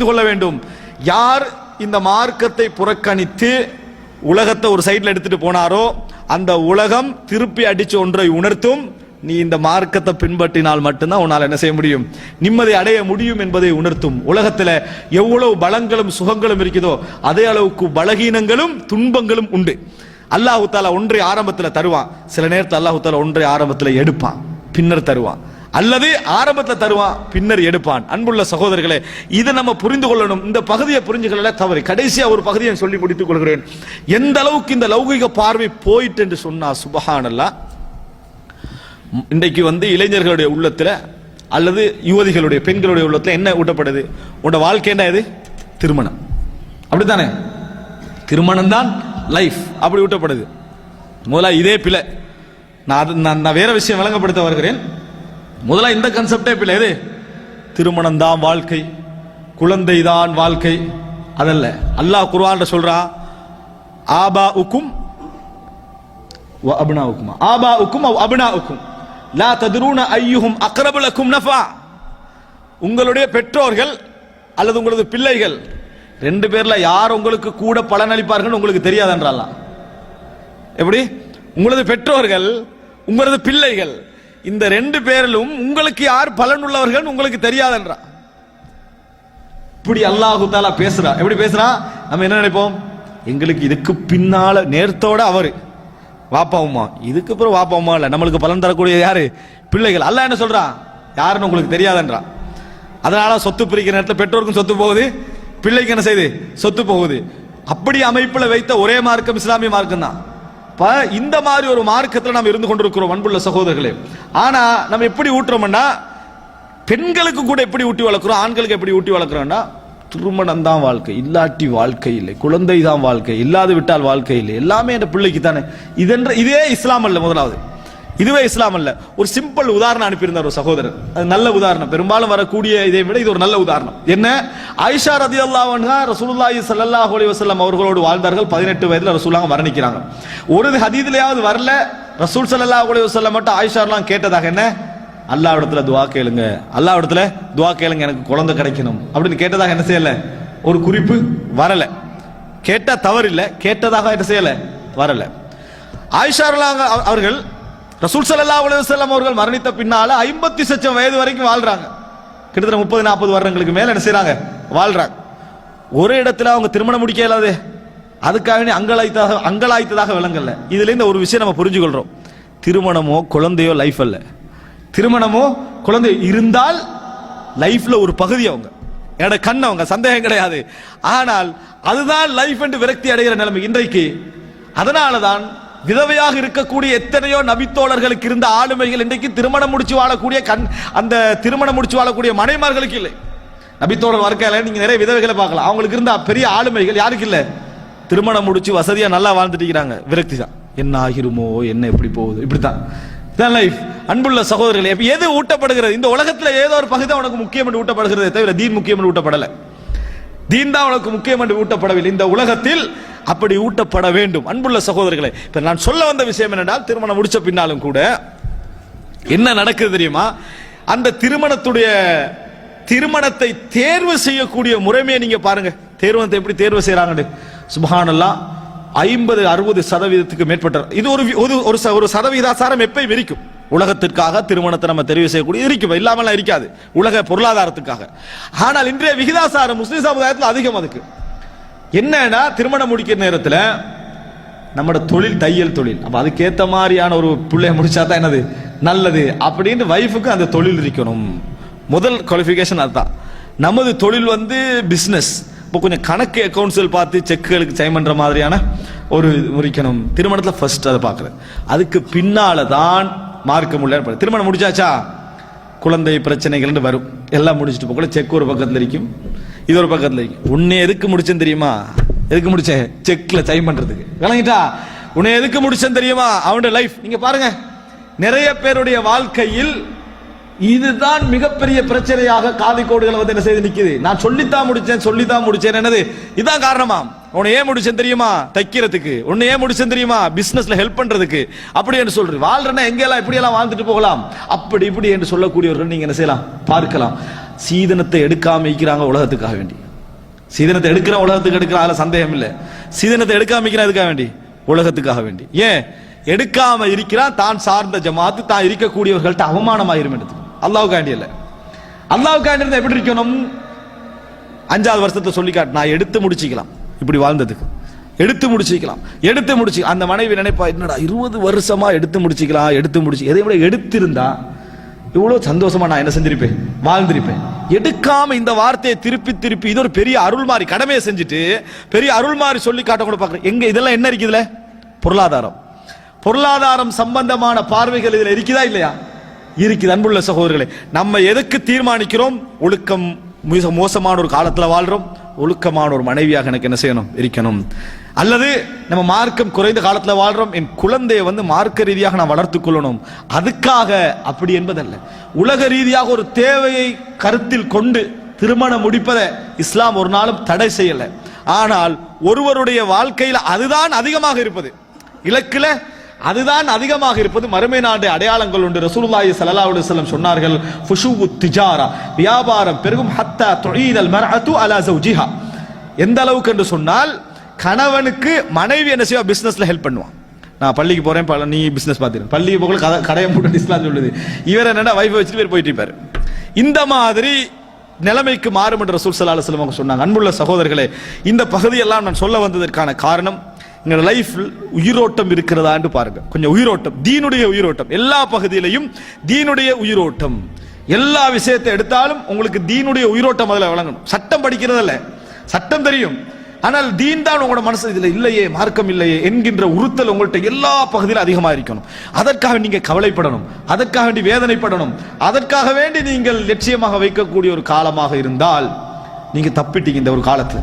புரிந்து கொள்ள வேண்டும். யார் இந்த மார்க்கத்தை புறக்கணித்து உலகத்தை ஒரு சைடில் எடுத்துட்டு போனாரோ அந்த உலகம் திருப்பி அடிச்சு ஒன்றை உணர்த்தும் நீ இந்த மார்க்கத்தை பின்பற்றினால் மட்டும்தான் உன்னால் என்ன செய்ய முடியும்? நிம்மதி அடைய முடியும் என்பதை உணர்த்தும். உலகத்துல எவ்வளவு பலங்களும் சுகங்களும் இருக்குதோ அதே அளவுக்கு பலகீனங்களும் துன்பங்களும் உண்டு. அல்லாஹு தாலா ஒன்றை ஆரம்பத்தில் தருவான். சில நேரத்தில் அல்லாஹு தாலா ஒன்றை ஆரம்பத்தில் எடுப்பான். பின்னர் தருவான். அல்லது ஆரம்பத்தில் தருவான் பின்னர் எடுப்பான். அன்புள்ள சகோதரர்களே இதை நம்ம புரிந்து கொள்ளணும். இந்த பகுதியை புரிஞ்சுக்கல தவறு. கடைசியாக ஒரு பகுதியை சொல்லி முடித்துக் கொள்கிறேன். எந்த அளவுக்கு இந்த லௌகிக பார்வை போயிட்டு என்று சொன்னா சுபஹானல்லா இன்றைக்கு வந்து இளைஞர்களுடைய உள்ளத்தில் அல்லது யுவதிகளுடைய பெண்களுடைய உள்ளத்தில் என்ன ஊட்டப்படுது? உன்னோட வாழ்க்கை என்ன இது? திருமணம். அப்படித்தானே? திருமணம் தான் லைஃப் அப்படி ஊட்டப்படுது. முதல்ல இதே பிழை. நான் அது நான் நான் வேற விஷயம் விளங்கப்படுத்த வருகிறேன். முதல்ல இந்த கன்செப்டே பிள்ளை எது? திருமணம் தான் வாழ்க்கை குழந்தை தான் வாழ்க்கை. அதல்ல அல்லாஹ் குர்வான் சொல்றா ஆபா உக்கும் அபுனா உக்குமா ஆபா உக்கும் அபுனா உக்கும் லா ததுரூன ஐயுகும் அக்ரபுலக்கும் நஃபா. உங்களுடைய பெற்றோர்கள் அல்லது உங்களது பிள்ளைகள் ரெண்டு பேர்ல யார் உங்களுக்கு கூட பலனளிப்பார்கள் உங்களுக்கு தெரியாதென்றாலாம் எப்படி? உங்களது பெற்றோர்கள் உங்களது பிள்ளைகள் இந்த ரெண்டு பேரிலும் உங்களுக்கு யார் பலன் உள்ளவர்கள் உங்களுக்கு தெரியாதென்றா. இப்படி அல்லாஹு தாலா பேசுறா. எப்படி பேசுறா? நம்ம என்ன நினைப்போம்? எங்களுக்கு இதுக்கு பின்னால நேரத்தோட அவர். வாப்பா உமா. இதுக்கு அப்புறம் வாப்பா உமா இல்லை. நம்மளுக்கு பலன் தரக்கூடிய யாரு? பிள்ளைகள். அல்ல என்ன சொல்றா? யாருன்னு உங்களுக்கு தெரியாதன்றா. அதனால சொத்து பிரிக்கிற நேரத்தில் பெற்றோருக்கும் சொத்து போகுது பிள்ளைக்கு என்ன செய்யுது? சொத்து போகுது. அப்படி அமைப்பில் வைத்த ஒரே மார்க்கம் இஸ்லாமிய மார்க்கம் தான் அப்ப இந்த மாதிரி ஒரு மார்க்கத்தில் நாம் இருந்து கொண்டிருக்கிறோம் அன்புள்ள சகோதரர்களே. ஆனா நம்ம எப்படி ஊட்டுறோம்னா பெண்களுக்கு கூட எப்படி ஊட்டி வளர்க்குறோம் ஆண்களுக்கு எப்படி ஊட்டி வளர்க்குறோம்னா திருமணம் தான் வாழ்க்கை இல்லாட்டி வாழ்க்கை இல்லை குழந்தை தான் வாழ்க்கை இல்லாது விட்டால் வாழ்க்கை இல்லை எல்லாமே என்ற பிள்ளைக்கு தானே இதென்ற இதே இஸ்லாம் அல்ல முதலாவது. இதுவே இஸ்லாம் அல்ல. ஒரு சிம்பிள் உதாரணம் அனுப்பியிருந்தார் ஒரு சகோதரர். அது நல்ல உதாரணம். பெரும்பாலும் வரக்கூடிய இதை விட இது ஒரு நல்ல உதாரணம். என்ன? ஆயிஷா ரதி அல்லாஹா ரசூலுல்லாஹி ஸல்லல்லாஹு ஹோலி வஸல்லம் அவர்களோடு வாழ்ந்தார்கள். பதினெட்டு வயதில் ரசூலாங்க மரணிக்கிறாங்க. ஒரு ஹதீதுலயாவது வரல. ரசூல் சல்லா ஹோலி வஸல்லம் மட்டும் ஆயிஷாலாம் கேட்டதாக என்ன? அல்லா இடத்துல துவா கேளுங்க. அல்லா இடத்துல துவா கேளுங்க எனக்கு குழந்தை கிடைக்கணும். அப்படின்னு கேட்டதாக என்ன செய்யல? ஒரு குறிப்பு வரல. கேட்டா தவறு கேட்டதாக என்ன செய்யல? வரல. ஆயிஷாரலாங்க அவர்கள் ரசூல் சல்லா அலைஹி அவர்கள் மரணித்த பின்னால ஐம்பத்தி சச்சம் வயது வரைக்கும் வாழ்றாங்க. கிட்டத்தட்ட முப்பது நாற்பது வருடங்களுக்கு மேல என்ன செய்யறாங்க வாழ்றாங்க. ஒரு இடத்துல அவங்க திருமணம் முடிக்க இயலாது. அதுக்காக அங்கலாய்த்தாக அங்கலாய்த்ததாக அங்கலாய்த்ததாக விளங்கல இதுலேருந்து ஒரு விஷயம் நம்ம புரிஞ்சுக்கொள்றோம் திருமணமோ குழந்தையோ லைஃப் அல்ல. திருமணமோ குழந்தை இருந்தால் லைஃப்ல ஒரு பகுதி அவங்க. என்னோட கண் அவங்க சந்தேகம் கிடையாது. ஆனால் அதுதான் லைஃப் என்று விரக்தி அடைகிற நிலைமை இன்றைக்கு. அதனாலதான் விதவையாக இருக்கக்கூடிய எத்தனையோ நபித்தோழர்களுக்கு இருந்த ஆளுமைகள் இன்றைக்கு திருமணம் முடிச்சு வாழக்கூடிய கண் அந்த திருமணம் முடிச்சு வாழக்கூடிய மனைமார்களுக்கு இல்லை. நபித்தோழர் வாழ்க்கையில நீங்கள் நிறைய விதவைகளை பார்க்கலாம். அவங்களுக்கு இருந்த பெரிய ஆளுமைகள் யாருக்கு இல்லை? திருமணம் முடிச்சு வசதியாக நல்லா வாழ்ந்துட்டு இருக்கிறாங்க. விரக்தி தான். என்ன ஆகிருமோ என்ன எப்படி போகுது? இப்படி தான் இதான் லைஃப் அன்புள்ள சகோதரர்களே எது ஊட்டப்படுகிறது? இந்த உலகத்தில் ஏதோ ஒரு பகுதி உனக்கு முக்கியம் என்று ஊட்டப்படுகிறதே தவிர தீன் முக்கியம் என்று ஊட்டப்படலை. தீன் தான் உனக்கு முக்கியம் என்று ஊட்டப்படவில்லை. இந்த உலகத்தில் அப்படி ஊட்டப்பட வேண்டும். அன்புள்ள சகோதரர்களை இப்போ நான் சொல்ல வந்த விஷயம் என்னென்றால் திருமணம் முடிச்ச பின்னாலும் கூட என்ன நடக்குது தெரியுமா? அந்த திருமணத்துடைய திருமணத்தை தேர்வு செய்யக்கூடிய முறைமையை நீங்க பாருங்க. தேர்வனத்தை எப்படி தேர்வு செய்யறாங்க சுபஹானல்லா ஐம்பது அறுபது சதவீதத்துக்கு மேற்பட்ட இது ஒரு ஒரு- ஒரு ச- ஒரு சதவீதாசாரம் எப்பயும் இருக்கும் உலகத்திற்காக திருமணத்தை நம்ம தெரிவு செய்யக்கூடிய இருக்கும் இல்லாமலாம் இருக்காது. உலக பொருளாதாரத்துக்காக. ஆனால் இன்றைய விகிதாசாரம் முஸ்லிம் சமுதாயத்தில் அதிகம் அதுக்கு. என்னன்னா திருமணம் முடிக்கிற நேரத்தில் நம்மளோட தொழில் தையல் தொழில். அப்போ அதுக்கேற்ற மாதிரியான ஒரு பிள்ளைய முடிச்சா தான் என்னது? நல்லது. அப்படின்னு வைஃபுக்கு அந்த தொழில் இருக்கணும். முதல் குவாலிஃபிகேஷன் அதுதான். நமது தொழில் வந்து பிஸ்னஸ் இப்போ கொஞ்சம் கணக்கு அக்கௌண்ட்ஸில் பார்த்து செக்குகளுக்கு சைன் பண்ணுற மாதிரியான ஒரு முறிக்கணும் திருமணத்தில் ஃபர்ஸ்ட் அதை பார்க்குறேன் அதுக்கு பின்னால தான் மார்க்க முடியல. திருமணம் முடிச்சாச்சா? குழந்தை பிரச்சனைகள்னு வரும். எல்லாம் முடிச்சிட்டு போகல செக் ஒரு பக்கத்தில் இருக்கும். இது ஒரு பக்கத்துல உன்னை எதுக்கு முடிச்சேன் தெரியுமா? எதுக்கு முடிச்சேன் செக்ல சைன் பண்றதுக்கு. விளங்கிட்டா? உன்னை எதுக்கு முடிச்சேன் தெரியுமா? அவனுடைய லைஃப் நீங்க பாருங்க. நிறைய பேருடைய வாழ்க்கையில் இதுதான் மிகப்பெரிய பிரச்சனையாக காதி கோடுகளை வந்து என்ன செய்து நிக்குது? நான் சொல்லித்தான் முடிச்சேன் சொல்லித்தான் முடிச்சேன். என்னது? இதான் காரணமா. உன்னை ஏன் முடிச்சேன் தெரியுமா? தைக்கிறதுக்கு. உன்னை ஏன் முடிச்சேன் தெரியுமா? பிசினஸ்ல ஹெல்ப் பண்றதுக்கு. அப்படி என்று சொல்றேன் வாழ்றேன்னா எங்கெல்லாம் இப்படி எல்லாம் வாழ்ந்துட்டு போகலாம்? அப்படி இப்படி என்று சொல்லக்கூடியவர்கள் நீங்க என்ன செய்யலாம்? பார்க்கலாம். சீதனத்தை எடுக்காம இருக்கிறாங்க உலகத்துக்காக வேண்டி. சீதனத்தை எடுக்கிற உலகத்துக்கு எடுக்கிற அதில் சந்தேகம் இல்லை. சீதனத்தை எடுக்காம எதுக்காக வேண்டி? உலகத்துக்காக வேண்டி. ஏன்? எடுக்காம இருக்கிறான் தான் சார்ந்த ஜமாத்து தான் இருக்கக்கூடியவர்கள்ட்ட அவமானமாயிரும் எடுத்து அல்லாவுக்காண்டி இல்லை அல்லாவுக்காண்டி இருந்தால் எப்படி இருக்கணும்? அஞ்சாவது வருஷத்தை சொல்லி காட்டு. நான் எடுத்து முடிச்சிக்கலாம். இப்படி வாழ்ந்ததுக்கு. எடுத்து முடிச்சிக்கலாம். எடுத்து முடிச்சு அந்த மனைவி நினைப்பா என்னடா இருபது வருஷமா எடுத்து முடிச்சிக்கலாம் எடுத்து முடிச்சு. எதை விட எடுத்திருந்தா இவ்வளோ சந்தோஷமா நான் என்ன செஞ்சிருப்பேன்? வாழ்ந்திருப்பேன். எடுக்காம இந்த வார்த்தையை திருப்பி திருப்பி இது ஒரு பெரிய அருள் மாதிரி கடமையை செஞ்சுட்டு பெரிய அருள் மாதிரி சொல்லி காட்ட கூட பார்க்குறேன். எங்க இதெல்லாம் என்ன இருக்குதுல பொருளாதாரம். பொருளாதாரம் சம்பந்தமான பார்வைகள் இதில் இருக்குதா இல்லையா? இருக்குது அன்புள்ள சகோதரர்களே. நம்ம எதுக்கு தீர்மானிக்கிறோம்? ஒழுக்கம் மிக மோசமான ஒரு காலத்தில் வாழ்றோம். ஒழுக்கமான ஒரு மனைவியாக எனக்கு என்ன செய்யணும்? இருக்கணும். அல்லது நம்ம மார்க்கம் குறைந்த காலத்தில் வாழ்றோம் என் குழந்தையை வந்து மார்க்க ரீதியாக நான் வளர்த்துக் கொள்ளணும். அதுக்காக அப்படி என்பதல்ல. உலக ரீதியாக ஒரு தேவையை கருத்தில் கொண்டு திருமணம் முடிப்பதை இஸ்லாம் ஒரு நாளும் தடை செய்யலை. ஆனால் ஒருவருடைய வாழ்க்கையில் அதுதான் அதிகமாக இருப்பது. இலக்கில் அதுதான் அதிகமாக இருப்பது மறுமை நாடு அடையாளங்கள் உண்டு. ரசூலுல்லாஹி ஸல்லல்லாஹு அலைஹி வஸல்லம் சொன்னார்கள் ஃபுஷூவு திஜாரா வியாபாரம் பெருகும் ஹத்தா துஈதல் மர்அத்து அலா ஜௌஜிஹா எந்த அளவுக்கு என்று சொன்னால் கணவனுக்கு மனைவி என்ன செய்வா? பிசினஸ்ல ஹெல்ப் பண்ணுவான். நான் பள்ளிக்கு போறேன் நீ பிசினஸ் பார்த்துரு. பள்ளிக்கு போகல கதை கடையை போட்டு இஸ்லாம் சொல்லுது. இவர் என்னடா வைஃபை வச்சுட்டு இவர் போயிட்டு இருப்பார். இந்த மாதிரி நிலைமைக்கு மாறும் என்று ரசூல் சல்லா அலைஹி அவங்க சொன்னாங்க. அன்புள்ள சகோதரர்களே இந்த பகுதியெல்லாம் நான் சொல்ல வந்ததற்கான காரணம் எங்களோட லைஃப் உயிரோட்டம் இருக்கிறதான்னு பாருங்க. கொஞ்சம் உயிரோட்டம். தீனுடைய உயிரோட்டம். எல்லா பகுதியிலையும் தீனுடைய உயிரோட்டம். எல்லா விஷயத்தை எடுத்தாலும் உங்களுக்கு தீனுடைய உயிரோட்டம் அதில் வழங்கணும் சட்டம் படிக்கிறதில்ல. சட்டம் தெரியும். ஆனால் தீன் தான் உங்களோட மனசு. இதில் இல்லையே மார்க்கம் இல்லையே என்கின்ற உறுத்தல் உங்கள்கிட்ட எல்லா பகுதியிலும் அதிகமாக இருக்கணும். அதற்காக நீங்கள் கவலைப்படணும். அதற்காக வேண்டி வேதனைப்படணும். அதற்காக வேண்டி நீங்கள் லட்சியமாக வைக்கக்கூடிய ஒரு காலமாக இருந்தால் நீங்கள் தப்பிட்டீங்க இந்த ஒரு காலத்தில்.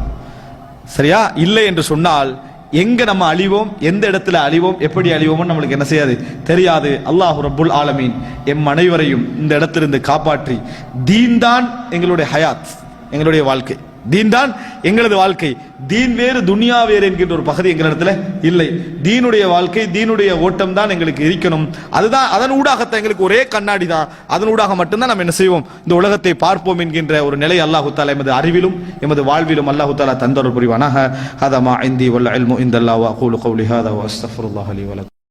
சரியா? இல்லை என்று சொன்னால் எங்க நம்ம அழிவோம்? எந்த இடத்துல அழிவோம்? எப்படி அழிவோம்னு நம்மளுக்கு என்ன செய்யாது? தெரியாது. அல்லாஹ் ரபுல் ஆலமீன் எம் அனைவரையும் இந்த இடத்திலிருந்து காப்பாற்றி தீன் தான் எங்களுடைய ஹயாத் எங்களுடைய வாழ்க்கை. தீன் தான் எங்களது வாழ்க்கை. தீன் வேறு துனியா வேறு என்கின்ற ஒரு பகுதி எங்களிடத்துல இல்லை. தீனுடைய வாழ்க்கை தீனுடைய ஓட்டம் தான் எங்களுக்கு இருக்கணும். அதுதான் அதன் ஊடாகத்தான் எங்களுக்கு ஒரே கண்ணாடி தான். அதன் ஊடாக மட்டும்தான் நம்ம என்ன செய்வோம்? இந்த உலகத்தை பார்ப்போம் என்கின்ற ஒரு நிலை அல்லாஹு தாலா எமது அறிவிலும் எமது வாழ்விலும் அல்லாஹு தாலா தந்தொடர் புரிவானாக. ஹதமா இந்தி வல்ல இல்மு இந்தல்லா அல்லாஹ் கூலு கௌலி ஹாதா வஸ்தஃபுல்லாஹ் அலி வலக்